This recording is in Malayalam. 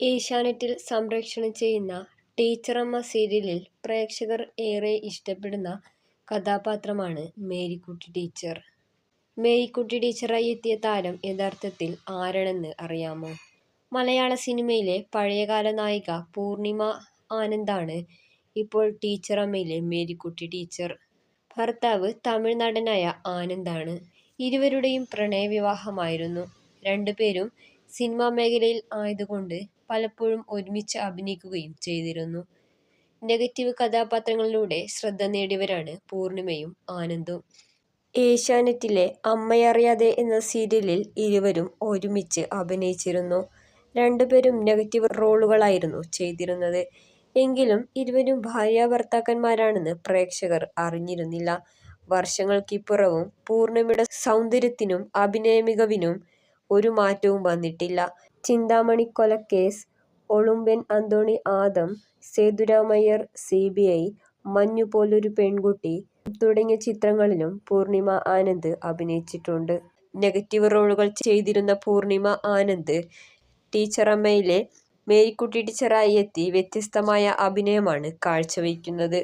ഏഷ്യാനെറ്റിൽ സംപ്രേക്ഷണം ചെയ്യുന്ന ടീച്ചറമ്മ സീരിയലിൽ പ്രേക്ഷകർ ഏറെ ഇഷ്ടപ്പെടുന്ന കഥാപാത്രമാണ് മേരിക്കുട്ടി ടീച്ചർ. മേരിക്കുട്ടി ടീച്ചറായി എത്തിയ താരം യഥാർത്ഥത്തിൽ ആരാണെന്ന് അറിയാമോ? മലയാള സിനിമയിലെ പഴയകാല നായിക പൂർണിമ ആനന്ദാണ് ഇപ്പോൾ ടീച്ചറമ്മയിലെ മേരിക്കുട്ടി ടീച്ചർ. ഭർത്താവ് തമിഴ് നടനായ ആനന്ദാണ്. ഇരുവരുടെയും പ്രണയവിവാഹമായിരുന്നു. രണ്ടുപേരും സിനിമാ മേഖലയിൽ ആയതുകൊണ്ട് പലപ്പോഴും ഒരുമിച്ച് അഭിനയിക്കുകയും ചെയ്തിരുന്നു. നെഗറ്റീവ് കഥാപാത്രങ്ങളിലൂടെ ശ്രദ്ധ നേടിയവരാണ് പൂർണിമയും ആനന്ദും. ഏഷ്യാനെറ്റിലെ അമ്മയറിയാതെ എന്ന സീരിയലിൽ ഇരുവരും ഒരുമിച്ച് അഭിനയിച്ചിരുന്നു. രണ്ടുപേരും നെഗറ്റീവ് റോളുകളായിരുന്നു ചെയ്തിരുന്നത്. എങ്കിലും ഇരുവരും ഭാര്യ ഭർത്താക്കന്മാരാണെന്ന് പ്രേക്ഷകർ അറിഞ്ഞിരുന്നില്ല. വർഷങ്ങൾക്കിപ്പുറവും പൂർണിമയുടെ സൗന്ദര്യത്തിനും അഭിനയമികവിനും ഒരു മാറ്റവും വന്നിട്ടില്ല. ചിന്താമണിക്കൊലക്കേസ്, ഒളുമ്പൻ അന്തോണി ആദം, സേതുരാമയ്യർ, സിബിഐ, മഞ്ഞുപോലൊരു പെൺകുട്ടി തുടങ്ങിയ ചിത്രങ്ങളിലും പൂർണിമ ആനന്ദ് അഭിനയിച്ചിട്ടുണ്ട്. നെഗറ്റീവ് റോളുകൾ ചെയ്തിരുന്ന പൂർണിമ ആനന്ദ് ടീച്ചറമ്മയിലെ മേരിക്കുട്ടി ടീച്ചറായി എത്തി വ്യത്യസ്തമായ അഭിനയമാണ് കാഴ്ചവെക്കുന്നത്.